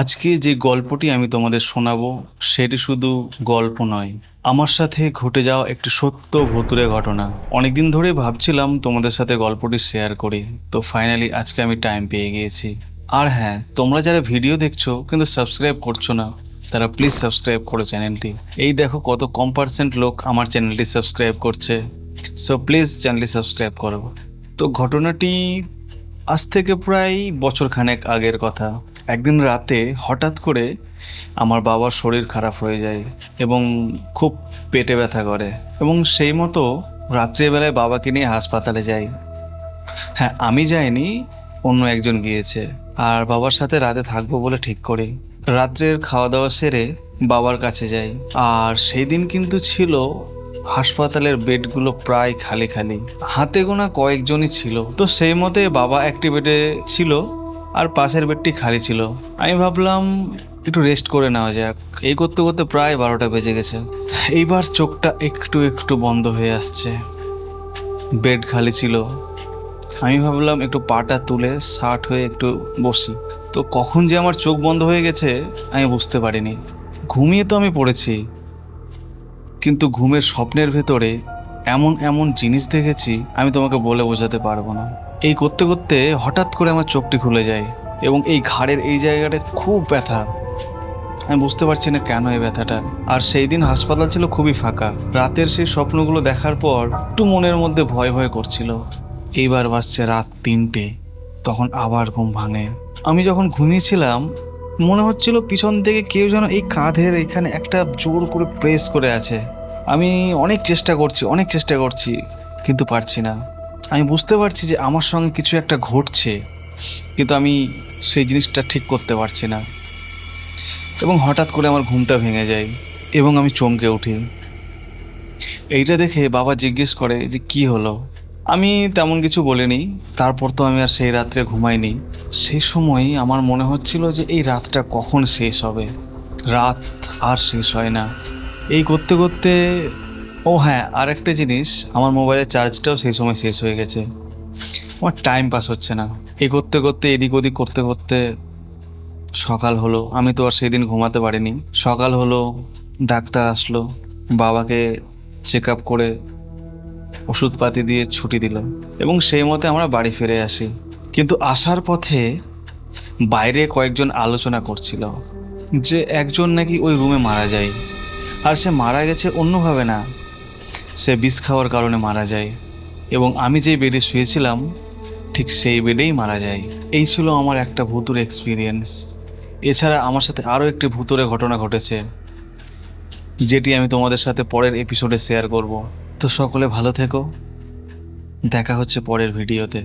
আজকে যে গল্পটি আমি তোমাদের শোনাবো, সেটি শুধু গল্প নয়। আমার সাথে ঘটে যাওয়া একটি সত্য ভুতুরে ঘটনা। অনেকদিন ধরে ভাবছিলাম তোমাদের সাথে গল্পটি শেয়ার করি, তো ফাইনালি আজকে আমি টাইম পেয়ে গিয়েছি। আর হ্যাঁ তোমরা যারা ভিডিও দেখছ, কিন্তু সাবস্ক্রাইব করছ না, তারা প্লিজ সাবস্ক্রাইব করো চ্যানেলটি এই দেখো কত কম পার্সেন্ট লোক আমার চ্যানেলটি সাবস্ক্রাইব করছে। সো প্লিজ চ্যানেলটি সাবস্ক্রাইব করো। তো ঘটনাটি আজ থেকে প্রায় বছর খানেক আগের কথা। একদিন রাতে হঠাৎ করে আমার বাবার শরীর খারাপ হয়ে যায় এবং খুব পেটে ব্যথা করে এবং সেই মতো রাত্রিবেলায় বাবাকে নিয়ে হাসপাতালে যাই। হ্যাঁ আমি যাইনি, অন্য একজন গিয়েছে। আর বাবার সাথে রাতে থাকব বলে ঠিক করি। রাত্রের খাওয়া দাওয়া সেরে বাবার কাছে যাই। আর সেই দিন কিন্তু ছিল হাসপাতালের বেডগুলো প্রায় খালি খালি। হাতে গোনা কয়েকজনই ছিল। তো সেই মতে বাবা একটি বেডে ছিল। আর পাশের বেডটি খালি ছিল। আমি ভাবলাম, একটু রেস্ট করে নেওয়া যাক। এই করতে করতে প্রায় বারোটা বেজে গেছে। এইবার চোখটা একটু একটু বন্ধ হয়ে আসছে। বেড খালি ছিল। আমি ভাবলাম, একটু পাটা তুলে শার্ট হয়ে একটু বসি। তো কখন যে আমার চোখ বন্ধ হয়ে গেছে, আমি বুঝতে পারিনি। ঘুমিয়ে তো আমি পড়েছি। কিন্তু ঘুমের স্বপ্নের ভেতরে এমন এমন জিনিস দেখেছি, আমি তোমাকে বলে বোঝাতে পারব না। এই করতে করতে হঠাৎ করে আমার চোখটি খুলে যায় এবং এই ঘাড়ের এই জায়গাটা খুব ব্যথা। আমি বুঝতে পারছি না কেন এই ব্যথাটা। আর সেই দিন হাসপাতাল ছিল খুবই ফাঁকা। রাতের সেই স্বপ্নগুলো দেখার পর একটু মনের মধ্যে ভয় ভয় করছিল। এইবার বাজছে রাত তিনটে, তখন আবার ঘুম ভাঙে। আমি যখন ঘুমিয়েছিলাম, মনে হচ্ছিল পিছন থেকে কেউ যেন এই কাঁধের এখানে একটা জোর করে প্রেস করে আছে। আমি অনেক চেষ্টা করছি, অনেক চেষ্টা করছি, কিন্তু পারছি না। আমি বুঝতে পারছি যে আমার সঙ্গে কিছু একটা ঘটছে, কিন্তু আমি সেই জিনিসটা ঠিক করতে পারছি না। এবং হঠাৎ করে আমার ঘুমটা ভেঙে যায় এবং আমি চমকে উঠি। এইটা দেখে বাবা জিজ্ঞেস করে যে কি হলো? আমি তেমন কিছু বলিনি, তারপর তো আমি আর সেই রাত্রে ঘুমাইনি। সেই সময় আমার মনে হচ্ছিল যে এই রাতটা কখন শেষ হবে? রাত আর শেষ হয় না। এই করতে করতে ও হ্যাঁ আর একটা জিনিস, আমার মোবাইলের চার্জটাও সেই সময় শেষ হয়ে গেছে। আমার টাইম পাস হচ্ছে না। এ করতে করতে এদিক ওদিক করতে করতে সকাল হলো। আমি তো আর সেদিন ঘুমাতে পারিনি। সকাল হলো, ডাক্তার আসলো, বাবাকে চেক আপ করে ওষুধপাতি দিয়ে ছুটি দিল এবং সেই মতে আমরা বাড়ি ফিরে আসি। কিন্তু আসার পথে বাইরে কয়েকজন আলোচনা করছিল যে একজন নাকি ওই রুমে মারা যায়। আর সে মারা গেছে অন্যভাবে না। সে বিষ খাওয়ার কারণে মারা যায় এবং আমি যে বেডে শুয়েছিলাম, ঠিক সেই বেডেই মারা যায়। এই ছিল আমার একটা ভুতুর এক্সপিরিয়েন্স এছাড়া আমার সাথে আরও একটি ভুতুরে ঘটনা ঘটেছে, যেটি আমি তোমাদের সাথে পরের এপিসোডে শেয়ার করব। তো সকলে ভালো থেকো। দেখা হচ্ছে পরের ভিডিওতে